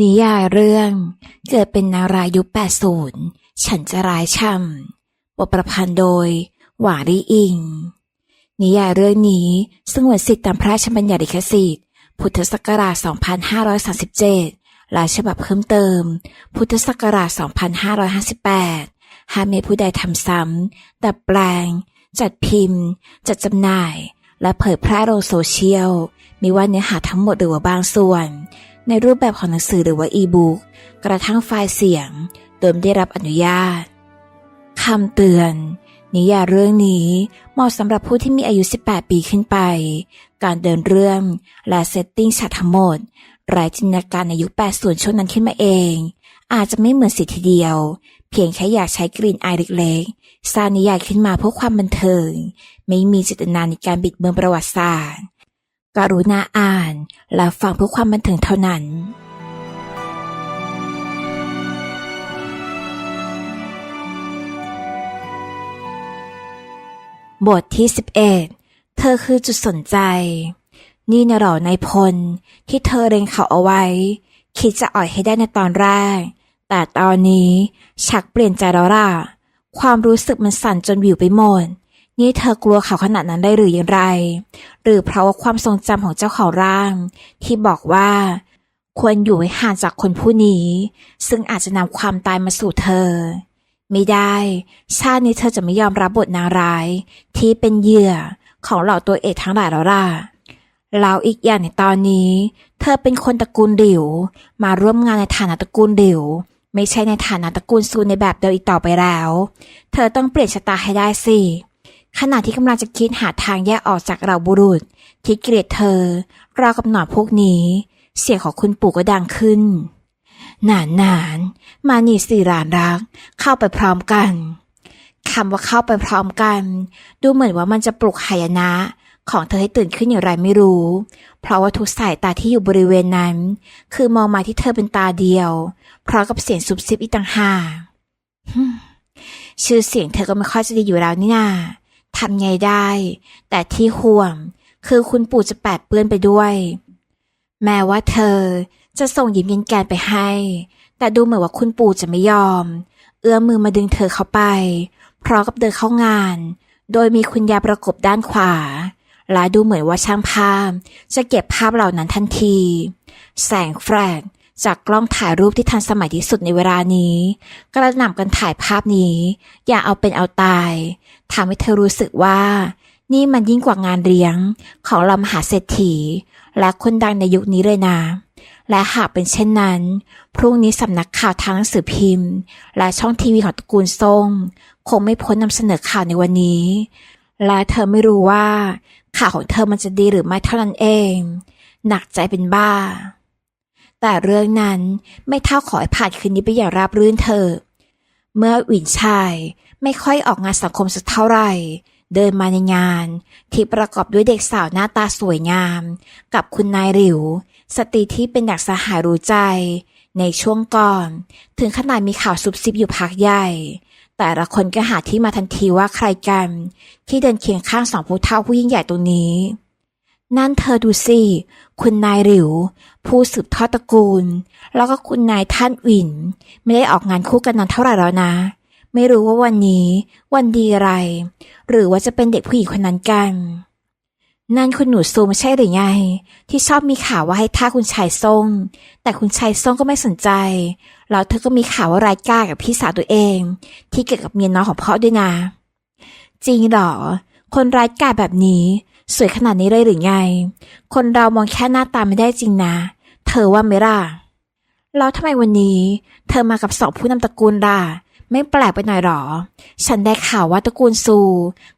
นิยายเรื่อง เกิดเป็นนารายยุค80 ฉันจะร้ายช่ำบทประพันธ์โดย หวารีอิง นิยายเรื่องนี้สงวนสิทธิตามพระราชบัญญัติลิขสิทธิ์ พุทธศักราช 2537 และฉบับเพิ่มเติม พุทธศักราช 2558 ห้ามม่ผู้ใดทำซ้ำดัดแปลง จัดพิมพ์ จัดจำหน่าย และเผยแพร่ลงโซเชียลม่ว่าเนื้อหาทั้งหมดหรือว่าบางส่วน ในรูปแบบของหนังสือหรือว่าอีบุ๊กกระทั่งไฟล์เสียง โดยไม่ได้รับอนุญาตคำเตือน นิยายเรื่องนี้เหมาะสำหรับผู้ที่มีอายุ 18 ปีขึ้นไป การเดินเรื่องและเซตติ้งฉากทั้งหมดรายจินตนาการในยุค 80 ช่วงนั้นขึ้นมาเอง อาจจะไม่เหมือนสิทีเดียว เพียงแค่อยากใช้กลิ่นอายเล็กๆสร้างนิยายขึ้นมาเพื่อความบันเทิง ไม่มีเจตนาในการบิดเบือนประวัติศาสตร์ กรุณาอ่าน และฟังเพื่อความบันเทิงเท่านั้น บทที่ 11 เธอคือจุดสนใจ นี่นะหรอนายพล ที่เธอเร็งเขาเอาไว้ คิดจะอ่อยให้ได้ในตอนแรก แต่ตอนนี้ชักเปลี่ยนใจแล้วล่ะ ความรู้สึกมันสั่นจนวิวไปหมด นี่เธอกลัวเขาขนาดนั้นได้หรืออย่างไร หรือเพราะว่าความทรงจำของเจ้าของร่าง ที่บอกว่า ควรอยู่ให้ห่างจากคนผู้นี้ ซึ่งอาจจะนำความตายมาสู่เธอ ไม่ได้ ชาตินี้เธอจะไม่ยอมรับบทนางร้าย ที่เป็นเหยื่อของเหล่าตัวเอกทั้งหลายแล้วล่ะแล้วอีกอย่างในตอนนี้ เธอเป็นคนตระกูลดิวมาร่วมงานในฐานะตระกูลดิวไม่ใช่ในฐานะตระกูลซูในแบบเดิมอีกต่อไปแล้ว เธอต้องเปลี่ยนชะตาให้ได้สิ ขณะที่กำลังจะคิดหาทางแยกออกจากเราบุรุษ ที่เกลียดเธอราวกับหนอนพวกนี้ เสียงของคุณปู่ก็ดังขึ้นนานนานมานี่สี่หลานรัก เข้าไปพร้อมกันคำว่าเข้าไปพร้อมกัน ดูเหมือนว่ามันจะปลุกหายนะ ของเธอให้ตื่นขึ้นอย่างไรไม่รู้ เพราะว่าทุกสายตาที่อยู่บริเวณนั้น คือมองมาที่เธอเป็นตาเดียวเพราะกับเสียงซุบซิบอีกต่างหากชื่อเสียงเธอก็ไม่ค่อยจะดีอยู่แล้วนี่นา ทำไงได้ แต่ที่ห่วงคือคุณปู่จะแปดเปื้อนไปด้วย แม้ว่าเธอจะส่งยิ้มเย็นแกนไปให้ แต่ดูเหมือนว่าคุณปู่จะไม่ยอม เอื้อมมือมาดึงเธอเข้าไป พร้อมกับเดินเข้างาน โดยมีคุณยาประกบด้านขวา และดูเหมือนว่าช่างภาพจะเก็บภาพเหล่านั้นทันที แสงแฟลช จากกล้องถ่ายรูปที่ทันสมัยที่สุดในเวลานี้ กระหน่ำกันถ่ายภาพนี้ อย่าเอาเป็นเอาตายทำให้เธอรู้สึกว่า นี่มันยิ่งกว่างานเลี้ยง ของเรามหาเศรษฐี และคนดังในยุคนี้เลยนะ และหากเป็นเช่นนั้น พรุ่งนี้สำนักข่าวทางหนังสือพิมพ์ และช่องทีวีของตระกูลซ่ง คงไม่พ้นนำเสนอข่าวในวันนี้ และเธอไม่รู้ว่า ข่าวของเธอมันจะดีหรือไม่เท่านั้นเอง หนักใจเป็นบ้า แต่เรื่องนั้นไม่เท่าขอให้ผ่านคืนนี้ไปอย่างราบรื่นเธอ เมื่อหวินชายไม่ค่อยออกงานสังคมสักเท่าไหร่ เดินมาในงาน ที่ประกอบด้วยเด็กสาวหน้าตาสวยงาม กับคุณนายหลิว สตรีที่เป็นดักสหายรู้ใจ ในช่วงก่อน ถึงขนาดมีข่าวซุบซิบอยู่พักใหญ่ แต่ละคนก็หาที่มาทันทีว่าใครกัน ที่เดินเคียงข้างสองผู้เฒ่าผู้ยิ่งใหญ่ตรงนี้ นั่นเธอดูสิ คุณนายหลิว ผู้สืบทอดตระกูล แล้วก็คุณนายท่านหวิน ไม่ได้ออกงานคู่กันนานเท่าไหร่แล้วนะ ไม่รู้ว่าวันนี้ วันดีอะไร หรือว่าจะเป็นเด็กผู้หญิงคนนั้นกัน นั่นคุณหนูซูไม่ใช่หรือไง ที่ชอบมีข่าวว่าให้ท่าคุณชายทรง แต่คุณชายทรงก็ไม่สนใจ แล้วเธอก็มีข่าวว่าร้ายกากับพี่สาวตัวเอง ที่เกี่ยวกับเมียน้อยของพ่อด้วยนะ จริงเหรอ คนร้ายกาจแบบนี้ สวยขนาดนี้เลยหรือไง คนเรามองแค่หน้าตาไม่ได้จริงนะ เธอว่าไหมล่ะ แล้วทำไมวันนี้ เธอมากับสองผู้นำตระกูลล่ะ ไม่แปลกไปหน่อยหรอ ฉันได้ข่าวว่าตระกูลซู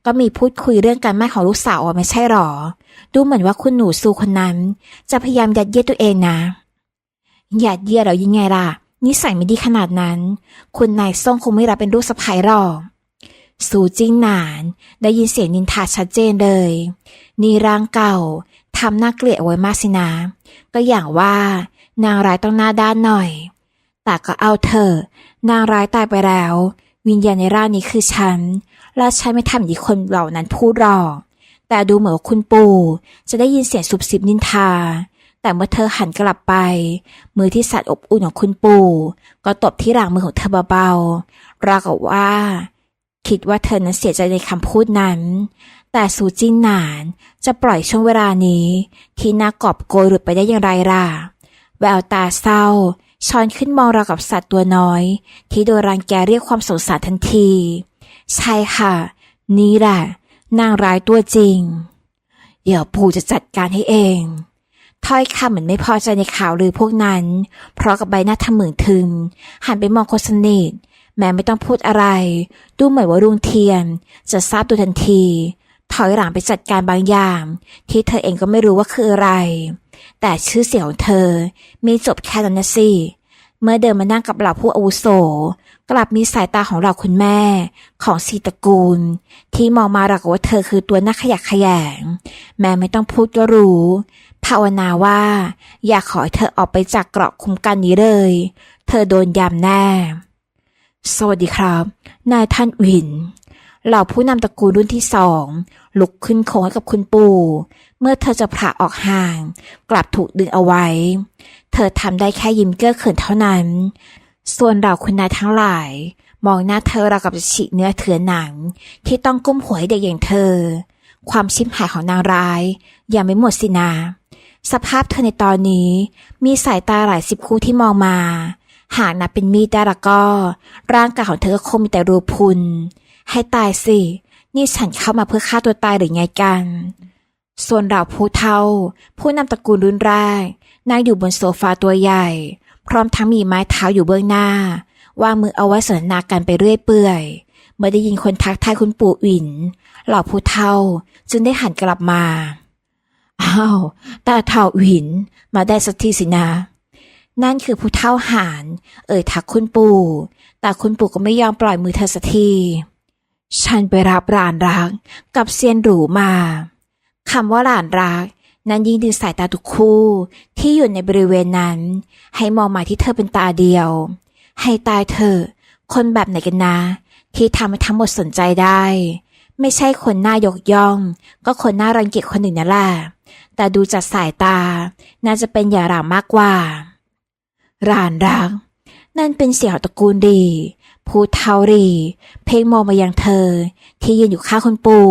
ก็มีพูดคุยเรื่องการแม่ของลูกสาวอะไม่ใช่หรอ ดูเหมือนว่าคุณหนูซูคนนั้น จะพยายามยัดเยียดตัวเองนะ ยัดเยียดเรายังไงล่ะ นิสัยไม่ดีขนาดนั้น คุณนายซ่งคงไม่รับเป็นลูกสะใภ้หรอก สูจิ้งหนานได้ยินเสียงนินทาชัดเจนเลย นี่ร่างเก่าทำหน่าเกลียดไว้มากสินะ ก็อย่างว่านางร้ายต้องหน้าด้านหน่อย แต่ก็เอาเถอะนางร้ายตายไปแล้ว วิญญาณในร่างนี้คือฉัน และฉันไม่ทำอย่างที่คนเหล่านั้นพูดหรอก แต่ดูเหมือนคุณปู่จะได้ยินเสียงสุบสิบนินทา แต่เมื่อเธอหันกลับไป มือที่สัตว์อบอุ่นของคุณปู่ ก็ตบที่หลังมือของเธอเบาๆราวกับว่า คิดว่าเธอนั้นเสียใจในคำพูดนั้น แต่สูจินหนานจะปล่อยช่วงเวลานี้ ที่นากอบโกยหลุดไปได้อย่างไรล่ะ แววตาเศร้าช้อนขึ้นมองเรากับสัตว์ตัวน้อย ที่โดนรังแกเรียกความสงสารทันที ใช่ค่ะ นี่แหละ นางร้ายตัวจริง เดี๋ยวปู่จะจัดการให้เองถ้อยคำเหมือนไม่พอใจในข่าวลือพวกนั้น เพราะกับใบหน้าทะมึงทึมหันไปมองคนสนิท แม้ไม่ต้องพูดอะไร ดูเหมือนว่ารุงเทียน จะทราบตัวทันที ถอยหลังไปจัดการบางอย่าง ที่เธอเองก็ไม่รู้ว่าคืออะไร แต่ชื่อเสียงของเธอมีจบแค่นั้นนะสิเมื่อเดินมานั่งกับเหล่าผู้อาวุโส กลับมีสายตาของเราคุณแม่ของสีตระกูล ที่มองมาเรากับว่าเธอคือตัวน่าขยักขยง แม้ไม่ต้องพูดก็รู้ ภาวนาว่า อยากขอให้เธอออกไปจากเกราะคุ้มกันนี้เลย เธอโดนยำแน่ สวัสดีครับ นายท่านวิน เหล่าผู้นำตระกูลรุ่นที่สองลุกขึ้นโค้งให้กับคุณปู่ เมื่อเธอจะผละออกห่าง กลับถูกดึงเอาไว้ เธอทำได้แค่ยิ้มเก้อเขินเท่านั้น ส่วนเราคุณนายทั้งหลาย มองหน้าเธอราวกับจะฉีกเนื้อเถือหนัง ที่ต้องก้มหัวให้เด็กอย่างเธอ ความชิมหายของนางร้ายยังไม่หมดสินาสภาพเธอในตอนนี้มีสายตาหลายสิบคู่ที่มองมา หากนับเป็นมีดได้ละก็ ร่างกายของเธอก็คงมีแต่รูพุน ให้ตายสิ นี่ฉันเข้ามาเพื่อฆ่าตัวตายหรือไงกัน ส่วนเราผู้เฒ่า ผู้นำตระกูลรุ่นแรกนั่งอยู่บนโซฟาตัวใหญ่ พร้อมทั้งมีไม้เท้าอยู่เบื้องหน้าวางมือเอาไว้สนทนากันไปเรื่อยเปื่อย เมื่อได้ยินคนทักทายคุณปู่อินเหล่าผู้เฒ่าจึงได้หันกลับมาอ้าวตาเฒ่าอินมาได้สักทีสินะ นั่นคือผู้เฒ่าหาน เอ่ยทักคุณปู่ แต่คุณปู่ก็ไม่ยอมปล่อยมือเธอสักที ฉันไปรับหลานรักกับเซียนหรูมา คำว่าหลานรัก นั้นยิ่งดึงสายตาทุกคู่ที่อยู่ในบริเวณนั้น ให้มองมาที่เธอเป็นตาเดียว ให้ตายเธอะคนแบบไหนกันนะ ที่ทำให้ทั้งหมดสนใจได้ ไม่ใช่คนหน้ายกย่อง ก็คนหน้ารังเกียจคนหนึ่งนั่นแหละ แต่ดูจากสายตา น่าจะเป็นอย่าหลามากกว่า รานรัก นั่นเป็นเสี่ยงของตระกูลดีพูดเทารี เพ่งมองมายังเธอ ที่ยืนอยู่ข้างคุณปู่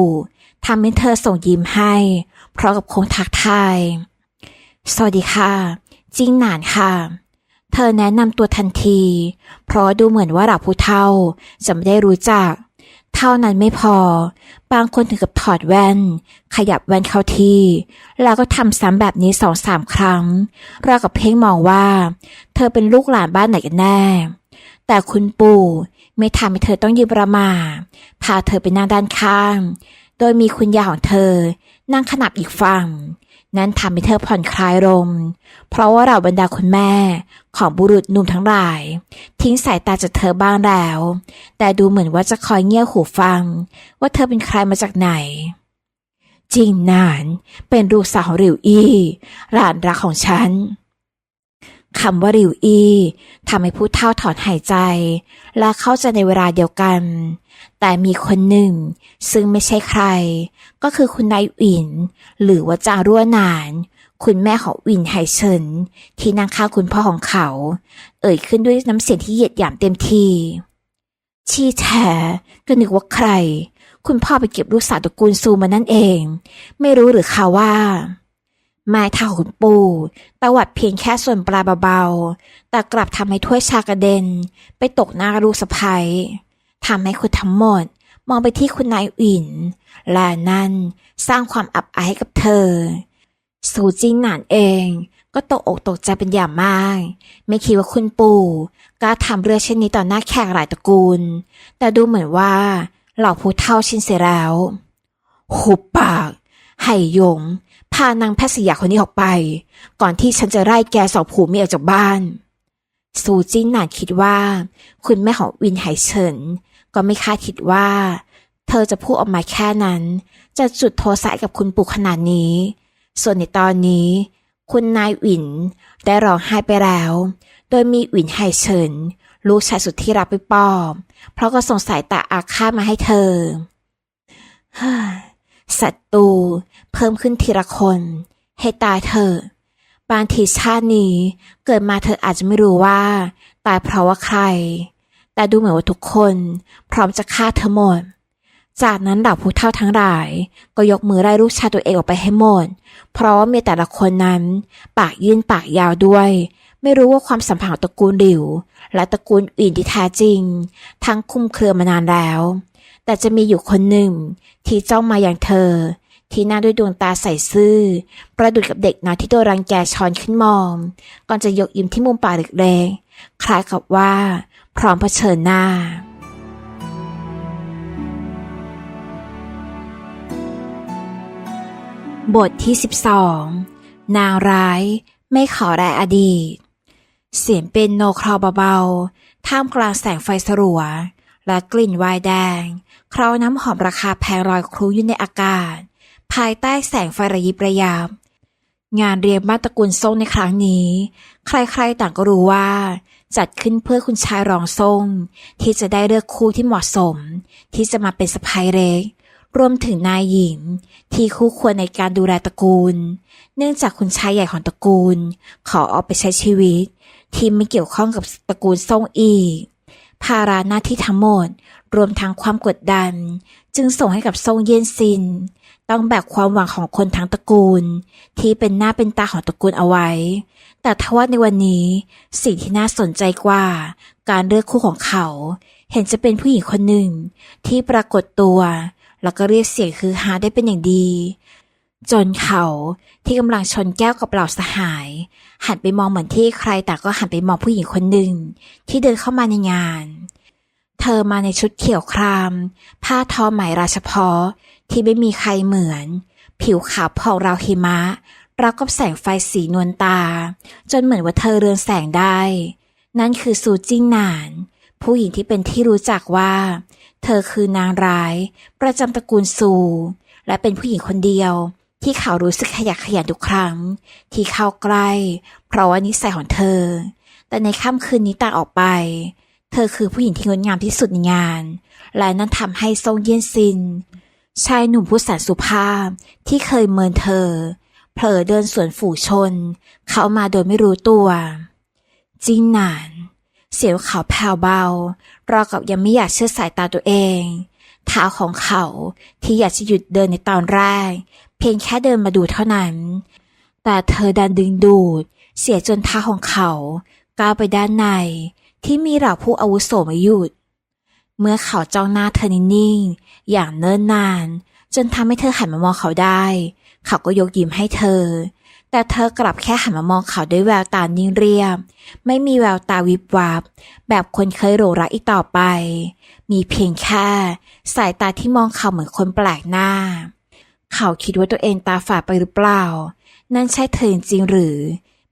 ทำให้เธอส่งยิ้มให้ เพราะกับคงทักทาย สวัสดีค่ะ จิงหนานค่ะ เธอแนะนำตัวทันที เพราะดูเหมือนว่าเราผู้เฒ่าจะไม่ได้รู้จัก เท่านั้นไม่พอ บางคนถึงกับถอดแว่น ขยับแว่นเข้าที่ แล้วก็ทำซ้ำแบบนี้สองสามครั้งเรากับเพ่งมองว่า เธอเป็นลูกหลานบ้านไหนกันแน่ แต่คุณปู่ไม่ทำให้เธอต้องยืนประมา พาเธอไปนั่งด้านข้าง โดยมีคุณยายของเธอ นั่งขนับอีกฝั่ง นั้นทำให้เธอผ่อนคลายลมเพราะว่าเราบรรดาคุณแม่ของบุรุษหนุ่มทั้งหลาย ทิ้งสายตาจากเธอบ้างแล้ว แต่ดูเหมือนว่าจะคอยเงี่ยหูฟัง ว่าเธอเป็นใครมาจากไหนจริงนานเป็นลูกสาวริวอี้หลานรักของฉันคำว่าริวอี้ทำให้ผู้เฒ่าถอนหายใจ และเข้าใจในเวลาเดียวกัน แต่มีคนหนึ่ง ซึ่งไม่ใช่ใคร ก็คือคุณนายอิน หรือว่าจารั่วนาน คุณแม่ของวินไฮเชินที่นั่งข้างคุณพ่อของเขา เอ่ยขึ้นด้วยน้ำเสียงที่เหยียดหยามเต็มทีชี้แท้ก็นึกว่าใคร คุณพ่อไปเก็บลูกสาวตระกูลซูมานั่นเอง ไม่รู้หรือคะว่าไม้เท้าของคุณปู่ตวัดเพียงแค่ส่วนปลายเบาๆ แต่กลับทำให้ถ้วยชากระเด็น ไปตกหน้าลูกสะใภ้ ทำให้คนทั้งหมด มองไปที่คุณนายอิน และนั่นสร้างความอับอายให้กับเธอ สูจิงหนานเอง ก็ตกอกตกใจเป็นอย่างมาก ไม่คิดว่าคุณปู่กล้าทำเรื่องเช่นนี้ต่อหน้าแขกหลายตระกูล แต่ดูเหมือนว่าเหล่าผู้เฒ่าชินเสียแล้วหุบปาก ไห่ยง พานางแพทย์สยาคนนี้ออกไป ก่อนที่ฉันจะไล่แกสองผูมีออกจากบ้าน ซูจินหนานคิดว่า คุณแม่ของวินไหเฉิน ก็ไม่คาดคิดว่า เธอจะพูดออกมาแค่นั้น จะจุดโทสะกับคุณปู่ขนาดนี้ ส่วนในตอนนี้ คุณนายวินได้ร้องไห้ไปแล้ว โดยมีวินไหเฉินลูกชายสุดที่รักไปปอบเพราะก็ส่งสายตาอาฆาตมาให้เธอฮ้ยศัตรูเพิ่มขึ้นทีละคน ให้ตายเถอะบางทีชาตินี้เกิดมาเธออาจจะไม่รู้ว่า ตายเพราะว่าใคร แต่ดูเหมือนว่าทุกคน พร้อมจะฆ่าเธอหมด จากนั้นเหล่าผู้เฒ่าทั้งหลาย ก็ยกมือไล่ลูกชายตัวเองออกไปให้หมด เพราะว่ามีแต่ละคนนั้น ปากยื่นปากยาวด้วย ไม่รู้ว่าความสัมพันธ์ของตระกูลหลิว และตระกูลอื่นที่แท้จริง ทั้งคลุมเครือมานานแล้ว แต่จะมีอยู่คนหนึ่ง ที่จ้องมาอย่างเธอ ที่หน้าด้วยดวงตาใสซื่อ ประดุดกับเด็กน้อยที่โดนรังแกช้อนขึ้นมอง ก่อนจะยกยิ้มที่มุมปากเล็กๆคล้ายกับว่า พร้อมเผชิญหน้า บทที่ 12 นางร้ายไม่ขอแรอดีต เสียงเป็นโนคราวเบาๆ ท่ามกลางแสงไฟสลัว และกลิ่นวน์แดงคราวน้ำหอมราคาแพงลอยคลุ้งอยู่ในอากาศ ภายใต้แสงไฟระยิบระยับงานเรียงบ้านตระกูลซ่งในครั้งนี้ ใครๆต่างก็รู้ว่า จัดขึ้นเพื่อคุณชายรองซ่งที่จะได้เลือกคู่ที่เหมาะสม ที่จะมาเป็นสะพายเล็กรวมถึงนายหญิงที่คู่ควรในการดูแลตระกูล เนื่องจากคุณชายใหญ่ของตระกูล ขอออกไปใช้ชีวิต ที่ไม่เกี่ยวข้องกับตระกูลซ่งอีก ภาระหน้าที่ทั้งหมด รวมทั้งความกดดัน จึงส่งให้กับซ่งเย็นซิน ต้องแบกความหวังของคนทั้งตระกูล ที่เป็นหน้าเป็นตาของตระกูลเอาไว้ แต่ทว่าในวันนี้ สิ่งที่น่าสนใจกว่า การเลือกคู่ของเขา เห็นจะเป็นผู้หญิงคนหนึ่ง ที่ปรากฏตัว แล้วก็เรียกเสียงคือฮาได้เป็นอย่างดี จนเขาที่กำลังชนแก้วกับเหล่าสหาย หันไปมองเหมือนที่ใครแต่ก็หันไปมองผู้หญิงคนหนึ่ง ที่เดินเข้ามาในงาน เธอมาในชุดเขียวคราม ผ้าทอไหมราชพาะที่ไม่มีใครเหมือน ผิวขาวผ่องราวหิมะราวกับแสงไฟสีนวลตา จนเหมือนว่าเธอเรืองแสงได้ นั่นคือซูจิ้งหนาน ผู้หญิงที่เป็นที่รู้จักว่า เธอคือนางร้าย ประจำตระกูลซู และเป็นผู้หญิงคนเดียว ที่เขารู้สึกขยักขยันทุกครั้ง ที่เข้าใกล้ เพราะว่านิสัยของเธอ แต่ในค่ำคืนนี้ต่างออกไป เธอคือผู้หญิงที่งดงามที่สุดในงาน และนั่นทำให้ทรงเยี่ยนซิน ชายหนุ่มผู้แสนสุภาพที่เคยเมินเธอ เผลอเดินสวนฝูชน เขามาโดยไม่รู้ตัวจิงหนาน เสียวเขาแผ่วเบารากับยังไม่อยากเชื่อสายตาตัวเองเท้าของเขาที่อยากจะหยุดเดินในตอนแรก เพียงแค่เดินมาดูเท่านั้น แต่เธอดันดึงดูด เสียจนเท้าของเขาก้าวไปด้านใน ที่มีเหล่าผู้อาวุโสมาหยุด เมื่อเขาจ้องหน้าเธอนิ่งๆอย่างเนิ่นนาน จนทำให้เธอหันมามองเขาได้ เขาก็ยกยิ้มให้เธอ แต่เธอกลับแค่หันมามองเขาด้วยแววตานิ่งเรียบ ไม่มีแววตาวิบวับ แบบคนเคยหลงรักอีกต่อไป มีเพียงแค่สายตาที่มองเขาเหมือนคนแปลกหน้า เขาคิดว่าตัวเองตาฝาดไปหรือเปล่า นั่นใช่เธอจริงหรือ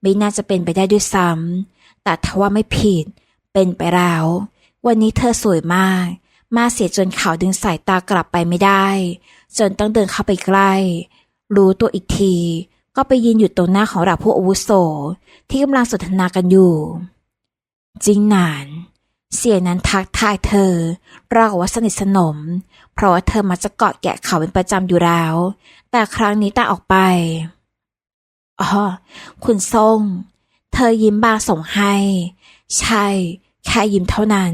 ไม่น่าจะเป็นไปได้ด้วยซ้ำแต่ทว่าไม่ผิดเเป็นไปแล้ว วันนี้เธอสวยมาก มาเสียจนเขาดึงสายตากลับไปไม่ได้ จนต้องเดินเข้าไปใกล้ รู้ตัวอีกที ก็ไปยืนอยู่ตรงหน้าของเหล่าผู้อาวุโส ที่กำลังสนทนากันอยู่จริงหนาน เสียงนั้นทักทายเธอราวกับว่าสนิทสนม เพราะว่าเธอมักจะเกาะแกะเขาเป็นประจำอยู่แล้ว แต่ครั้งนี้ตาออกไปอ๋อคุณส่งเธอยิ้มบางส่งให้ ใช่ แค่ยิ้มเท่านั้น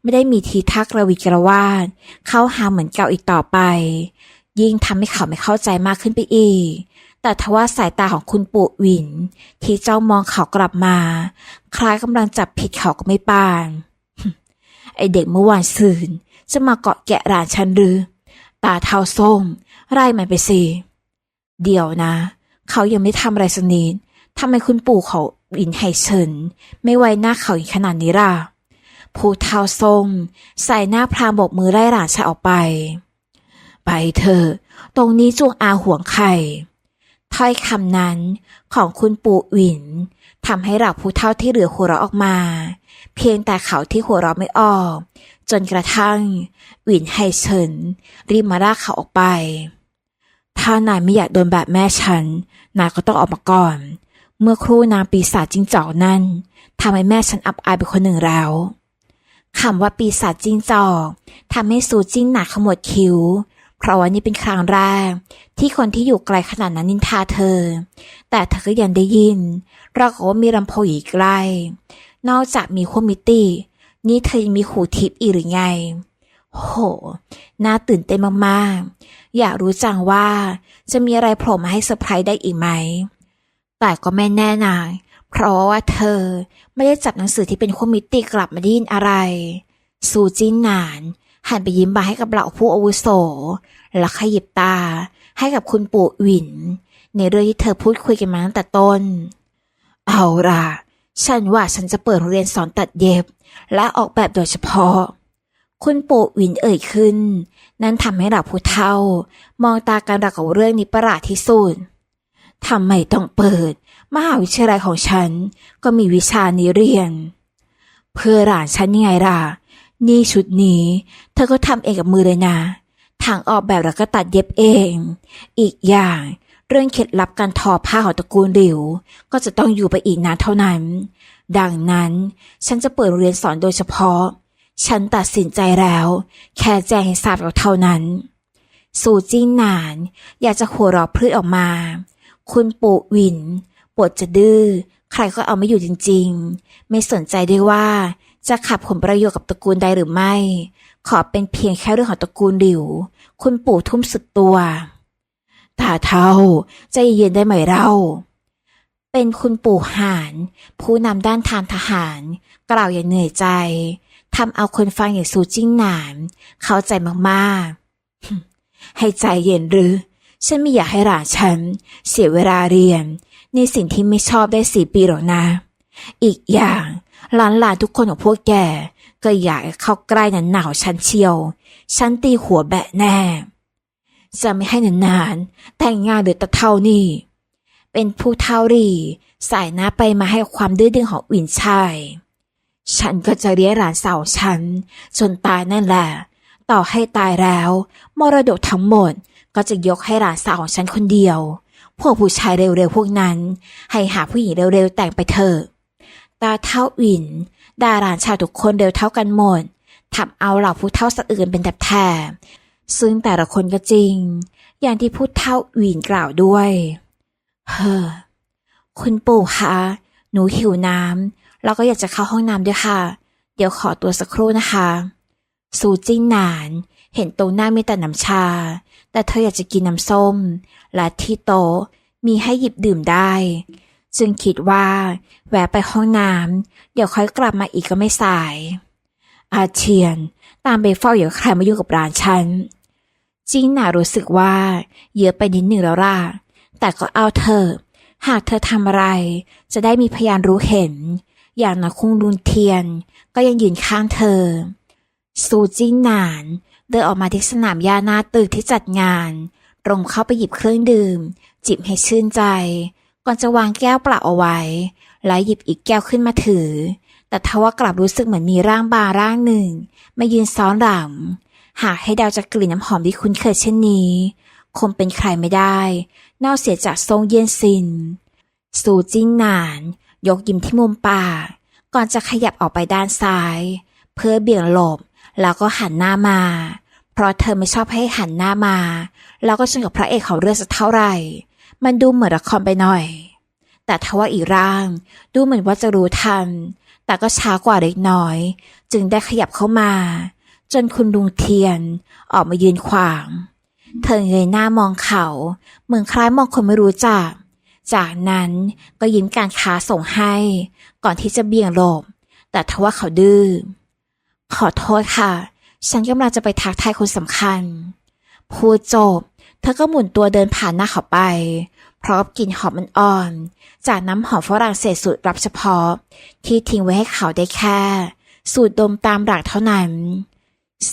ไม่ได้มีทีทักระวิกระวาดเข้าหาเหมือนเก่าอีกต่อไป ยิ่งทำให้เขาไม่เข้าใจมากขึ้นไปอีก แต่ทว่าสายตาของคุณปู่วิน ที่เจ้ามองเขากลับมา คล้ายกำลังจับผิดเขาก็ไม่ปาน ไอเด็กเมื่อวานซืนจะมาเกาะแกะร้านฉันหรือ ตาเท้าส้มไล่มันไปสิ เดี๋ยวนะ เขายังไม่ทำอะไรสนิด ทำไมคุณปู่เขาอินไห่เฉินไม่ไว้หน้าเขาอีกขนาดนี้ล่ะผู้เท้าส้มใส่หน้าพรางบกมือไล่หลานชายออกไป ไปเถอะตรงนี้จวงอาห่วงไข่ถ้อยคำนั้นของคุณปู่หวินทำให้เหล่าผู้เฒ่าที่เหลือหัวเราะออกมา เพียงแต่เขาที่หัวเราะไม่ออก จนกระทั่งหวินไห่เฉินรีบมาลากเขาออกไป ถ้านายไม่อยากโดนแบบแม่ฉัน นายก็ต้องออกมาก่อน เมื่อครู่นางปีศาจจิ้งจอกนั่นทำให้แม่ฉันอับอายเป็นคนหนึ่งแล้วคำว่าปีศาจจิ้งจอกทำให้สูจิ้งหนักขมวดคิ้ว เพราะว่านี่เป็นครั้งแรกที่คนที่อยู่ไกลขนาดนั้นนินทาเธอ แต่เธอก็ยังได้ยินเราก็ว่ามีลำโพงอยู่ใกล้นอกจากมีขั้วมิตินี่เธอยังมีหูทิพย์อีกหรือไง โห น่าตื่นเต้นมากๆ อยากรู้จังว่าจะมีอะไรโผล่มาให้เซอร์ไพรส์ได้อีกไหม แต่ก็ไม่แน่นายเพราะว่าเธอไม่ได้จับหนังสือที่เป็นขั้วมิติกลับมาดินอะไร ซูจินหนาน หันไปยิ้มบายให้กับเหล่าผู้อาวุโส แล้วขยิบตาให้กับคุณปู่หวิน ในเรื่องที่เธอพูดคุยกันมาตั้งแต่ต้น เอาล่ะ ฉันว่าฉันจะเปิดเรียนสอนตัดเย็บ และออกแบบโดยเฉพาะ คุณปู่หวินเอ่ยขึ้น นั่นทำให้เหล่าผู้เฒ่ามองตากันราวกับเรื่องนี้ประหลาดที่สุด ทำไมต้องเปิด มหาวิทยาลัยของฉันก็มีวิชานี้เรียน เพื่อหลานฉันยังไงล่ะ นี่ชุดนี้ เธอก็ทำเองกับมือเลยนะทางออกแบบแล้วก็ตัดเย็บเอง อีกอย่างเรื่องเคล็ดลับการทอผ้าของตระกูลหลิว ก็จะต้องอยู่ไปอีกนานเท่านั้น ดังนั้นฉันจะเปิดเรียนสอนโดยเฉพาะ ฉันตัดสินใจแล้ว แค่แจ้งให้ทราบเท่านั้น สูจิ้งหนาน อยากจะหัวเราะพลืดออกมา คุณปู่วินปวดจะดื้อ ใครก็เอาไม่อยู่จริง ๆ ไม่สนใจด้วยว่าจะขับผลประโยชน์กับตระกูลใดหรือไม่ ขอเป็นเพียงแค่เรื่องของตระกูลหลิว คุณปู่ทุ่มสุดตัวตาเท่าใจเย็นได้ไหมเรา เป็นคุณปู่หาน ผู้นำด้านทานทหาร กล่าวอย่างเหนื่อยใจทำเอาคนฟังอย่างสูจิ้งหนานเข้าใจมากๆ ให้ใจเย็นหรือ ฉันไม่อยากให้หลานฉัน เสียเวลาเรียน ในสิ่งที่ไม่ชอบได้สี่ปีหรอกนะ อีกอย่างหลานหลานๆทุกคนของพวกแก ก็อยากเข้าใกล้นันหนาวฉันเชียว ฉันตีหัวแบะแน่ จะไม่ให้นานๆแต่งงานหรือตะเท่านี่ เป็นผู้เท่ารีสายหน้าไปมาให้ความดื้อดึงของวินชัยฉันก็จะเลี้ยงหลานสาวฉัน จนตายนั่นแหละ ต่อให้ตายแล้ว มรดกทั้งหมด ก็จะยกให้หลานสาวของฉันคนเดียว พวกผู้ชายเร็วๆพวกนั้น ให้หาผู้หญิงเร็วๆแต่งไปเถอะ ตาเท่าอินดาหลาชายทุกคนเร็วเท่ากันหมดทำเอาเหล่าผู้เท่าสะอื่นเป็นแถบแถบซึ่งแต่ละคนก็จริง อย่างที่ผู้เท่าอินกล่าวด้วย เฮ้อ คุณปู่คะ หนูหิวน้ำแล้วก็อยากจะเข้าห้องน้ำด้วยค่ะ เดี๋ยวขอตัวสักครู่นะคะ สูจิ้งหนานเห็นตรงหน้ามีแต่น้ำชา แต่เธออยากจะกินน้ำส้ม และที่โต๊ะมีให้หยิบดื่มได้ จึงคิดว่า แวะไปห้องน้ำเดี๋ยวค่อยกลับมาอีกก็ไม่สาย อาเทียน ตามไปเฝ้าอย่าใครมายุ่งกับร้านฉันจิ้งหนารู้สึกว่า เยอะไปนิดหนึ่งแล้วล่ะ แต่ก็เอาเถอหากเธอทำอะไร จะได้มีพยานรู้เห็น อย่างนาคุงรุนเทียน ก็ยังยืนข้างเธอ ซูจิ้งหนาน เดินออกมาที่สนามหญ้าหน้าตึกที่จัดงาน ตรงเข้าไปหยิบเครื่องดื่ม จิบให้ชื่นใจ ก่อนจะวางแก้วเปล่าเอาไว้ แล้วหยิบอีกแก้วขึ้นมาถือ แต่ทว่ากลับรู้สึกเหมือนมีร่างบาร่างหนึ่ง มายืนซ้อนหลังหากให้ดาวจากกลิ่นน้ำหอมที่คุ้นเคยเช่นนี้ คงเป็นใครไม่ได้ นอกเสียจากทรงเย็นซิน สูจิ้งหนาน ยกยิ้มที่มุมปาก ก่อนจะขยับออกไปด้านซ้าย เพื่อเบี่ยงหลบ แล้วก็หันหน้ามา เพราะเธอไม่ชอบให้หันหน้ามา แล้วก็ชนกับพระเอกของเรื่องสักเท่าไหร่ มันดูเหมือนละครไปหน่อย แต่ทว่าอีร่าง ดูเหมือนว่าจะรู้ทัน แต่ก็ช้ากว่าเล็กน้อย จึงได้ขยับเข้ามา จนคุณลุงเทียนออกมายืนขวาง เธอเงยหน้ามองเขาเหมือนคล้ายมองคนไม่รู้จัก จากนั้นก็ยิ้มการค้าส่งให้ ก่อนที่จะเบี่ยงหลบแต่ทว่าเขาดื้อ ขอโทษค่ะ ฉันกำลังจะไปทักทายคนสำคัญ พูดจบ เธอก็หมุนตัวเดินผ่านหน้าเขาไป พร้อมกลิ่นหอมมันอ่อน จากน้ำหอมฝรั่งเศสสูตรรับเฉพาะ ที่ทิ้งไว้ให้เขาได้แค่ สูตรดมตามหลักเท่านั้น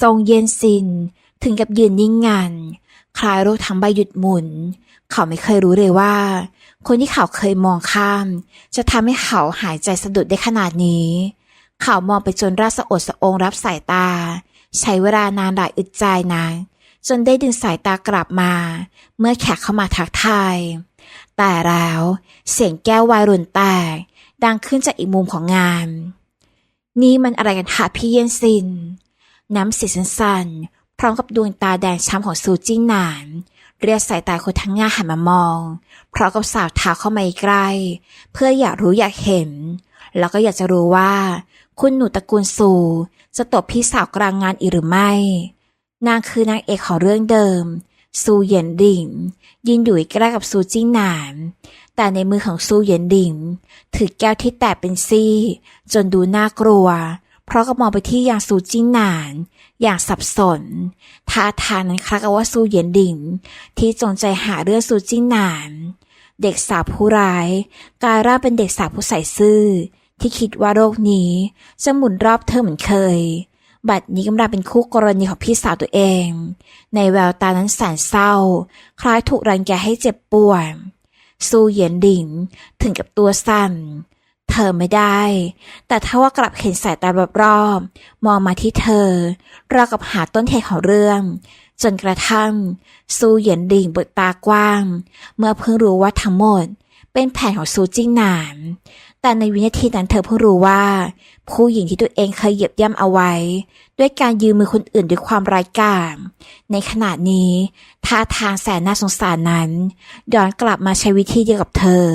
ทรงเย็นซินถึงกับยืนนิ่งงันคลายโรคทั้งใบหยุดหมุน เขาไม่เคยรู้เลยว่า คนที่เขาเคยมองข้าม จะทำให้เขาหายใจสะดุดได้ขนาดนี้ เขามองไปจนราษฎรสะองรับสายตา ใช้เวลานานหลายอึดใจนะจนได้ดึงสายตากลับมา เมื่อแขกเข้ามาทักทาย แต่แล้วเสียงแก้ววายรุนแตก ดังขึ้นจากอีกมุมของงาน นี่มันอะไรกันคะพี่เย็นซิน น้ำเสียงสั่นๆ พร้อมกับดวงตาแดงช้ำของซูจิ้งหนาน เรียกสายตาคนทั้งงานหันมามอง เพราะกับสาวเท้าเข้ามาใกล้ เพื่ออยากรู้อยากเห็น แล้วก็อยากจะรู้ว่า คุณหนูตระกูลซูจะตบพี่สาวกลางงานอีกหรือไม่ นางคือนางเอกของเรื่องเดิม ซูเหยียนหลิงยืนอยู่ใกล้กับซูจิ้งหนาน แต่ในมือของซูเหยียนหลิงถือแก้วที่แตกเป็นซี่ จนดูน่ากลัว เพราะก็มองไปที่ยางซูจิ้งหนาน อย่างสับสนท่าทางนั้นคล้ายกับว่าซูเหยียนหลิงที่จงใจหาเรื่องซูจิ้งหนานเด็กสาวผู้ร้ายกลายร่างเป็นเด็กสาวผู้ใส่ซื่อ ที่คิดว่าโลกนี้จะหมุนรอบเธอเหมือนเคย บัดนี้กำลังเป็นคู่กรณีของพี่สาวตัวเอง ในแววตานั้นแสนเศร้า คล้ายถูกรังแกให้เจ็บปวดซูเหยียนหลิงถึงกับตัวสั่น เธอไม่ได้ แต่ถ้าว่ากลับเห็นสายตารอบๆมองมาที่เธอราวกับหาต้นเหตุของเรื่อง จนกระทั่งซูเหยียนหลิงเบิกตากว้าง เมื่อเพิ่งรู้ว่าทั้งหมดเป็นแผนของซูจิ้งหนาน แต่ในวินาทีนั้นเธอเพิ่งรู้ว่า ผู้หญิงที่ตัวเองเคยเหยียบย่ำเอาไว้ ด้วยการยืมมือคนอื่นด้วยความร้ายกาจในขณะนี้ท่าทางแสนน่าสงสารนั้นย้อนกลับมาใช้วิธีเดียวกับเธอ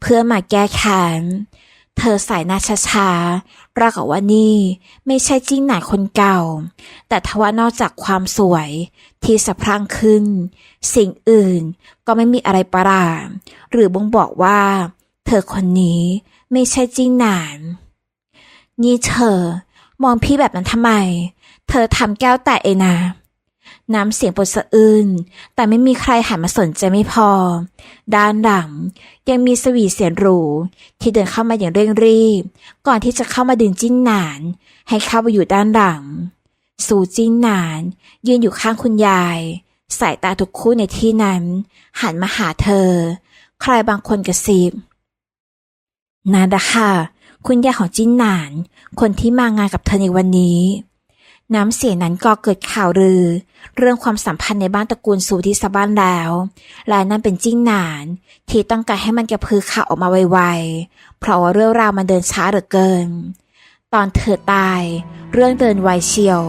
เพื่อมาแก้แค้นเธอสายหน้าช้าๆรากฏว่านี่ไม่ใช่จิ้งหนาคนเก่า แต่ทว่านอกจากความสวยที่สะพรั่งขึ้น สิ่งอื่นก็ไม่มีอะไรประหลาดหรือบ่งบอกว่า เธอคนนี้ ไม่ใช่จิ้งหนาน นี่เธอ มองพี่แบบนั้นทำไม เธอทำแก้วแตกเองนะน้ำเสียงปวดสะอื้นแต่ไม่มีใครหันมาสนใจไม่พอ ด้านหลังยังมีสวีเสียงหรู ที่เดินเข้ามาอย่างเร่งรีบ ก่อนที่จะเข้ามาดึงจิ้นหนาน ให้เข้าไปอยู่ด้านหลัง สู่จิ้นหนาน ยืนอยู่ข้างคุณยาย สายตาทุกคู่ในที่นั้น หันมาหาเธอ ใครบางคนกระซิบ นาดาค่ะ คุณยายของจิ้นหนาน คนที่มางานกับเธอในวันนี้ น้ำเสียงนั้นก็เกิดข่าวลือ เรื่องความสัมพันธ์ในบ้านตระกูลสูที่สบ้านแล้วและนั่นเป็นจิ้งหนาน ที่ต้องการให้มันกระพือข่าวออกมาไวๆ เพราะว่าเรื่องราวมันเดินช้าเหลือเกิน ตอนเธอตาย เรื่องเดินไวเชียว